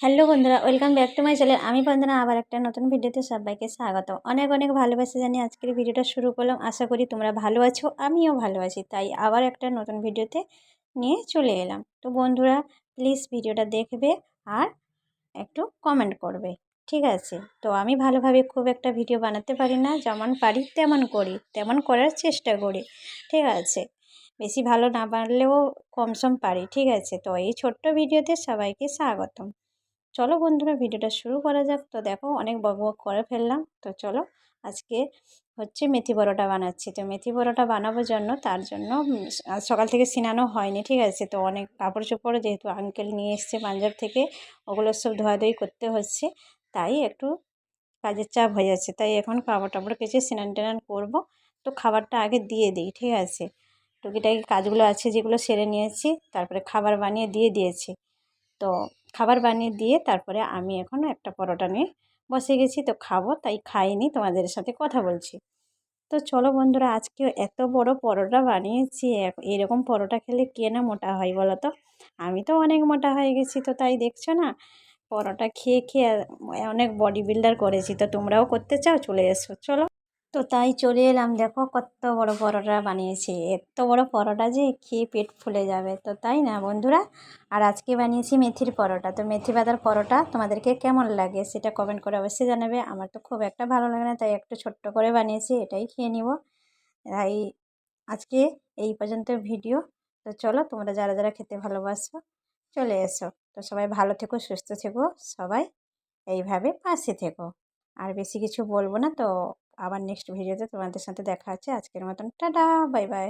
Hello বন্ধুরা, welcome back to my channel. আমি বন্দনা, আবার একটা নতুন ভিডিওতে সবাইকে স্বাগত অনেক অনেক ভালোবাসা জানি আজকের ভিডিওটা শুরু করলাম। আশা করি তোমরা ভালো আছো, আমিও ভালো আছি। তাই আবার একটা নতুন ভিডিওতে নিয়ে চলে এলাম। তো বন্ধুরা প্লিজ ভিডিওটা দেখবে আর একটু কমেন্ট করবে। ঠিক আছে? তো আমি ভালোভাবে খুব একটা ভিডিও বানাতে পারি না। যেমন পারি, তেমন করি। তেমন করার চেষ্টা করি। ঠিক আছে? বেশি ভালো না পারলেও কম সম পারি। ঠিক আছে? তো এই ছোট্ট ভিডিওতে সবাইকে স্বাগতম। চলো বন্ধুরা ভিডিওটা শুরু করা যাক। তো দেখো অনেক বক বক করে ফেললাম। তো চলো আজকে হচ্ছে মেথি পরোটা বানাচ্ছি। তো মেথি পরোটা বানাবার জন্য তার জন্য সকাল থেকে সিনানো হয়নি, ঠিক আছে? তো অনেক কাপড় চোপড় যেহেতু আঙ্কেল নিয়ে এসছে পাঞ্জাব থেকে, ওগুলো সব ধোয়াধুয়ি করতে হচ্ছে। তাই একটু কাজের চাপ হয়ে যাচ্ছে। তাই এখন কাপড় টাপড় কেচে স্নান টান করব। তো খাবারটা আগে দিয়ে দিই, ঠিক আছে? টুকিটাকি কাজগুলো আছে যেগুলো সেরে নিয়েছি, তারপরে খাবার বানিয়ে দিয়ে দিয়েছি। তো খাবার বানিয়ে দিয়ে তারপরে আমি এখন একটা পরোটা নিয়ে বসে গেছি। তো খাব, তাই খাইনি, তোমাদের সাথে কথা বলছি। তো চলো বন্ধুরা, আজকে এত বড় পরোটা বানিয়েছি। এরকম পরোটা খেলে কে না মোটা হয় বলো তো? আমি তো অনেক মোটা হয়ে গেছি, তো তাই দেখছ না? পরোটা খেয়ে খেয়ে অনেক বডি বিল্ডার করেছি, তো তোমরাও করতে চাও? চলে এসো, চলো। তো তাই চলে এলাম। দেখো কত বড় পরোটা বানিয়েছি। এত বড় পরোটা যে খেয়ে পেট ফুলে যাবে। তো তাই না বন্ধুরা? আর আজকে বানিয়েছি মেথির পরোটা। তো মেথি পাতার পরোটা তোমাদেরকে কেমন লাগে সেটা কমেন্ট করে অবশ্যই জানাবে। আমার তো খুব একটা ভালো লাগে না, তাই একটু ছোট্ট করে বানিয়েছি, এটাই খেয়ে নিব। তাই আজকে এই পর্যন্ত ভিডিও। তো চলো তোমরা যারা যারা খেতে ভালোবাসো চলে এসো। তো সবাই ভালো থেকো, সুস্থ থেকো, সবাই এইভাবে পাশে থেকো। আর বেশি কিছু বলব না তো আবার নেক্সট ভিডিওতে তোমাদের সাথে দেখা আছে আজকের মতন টাটা বাই বাই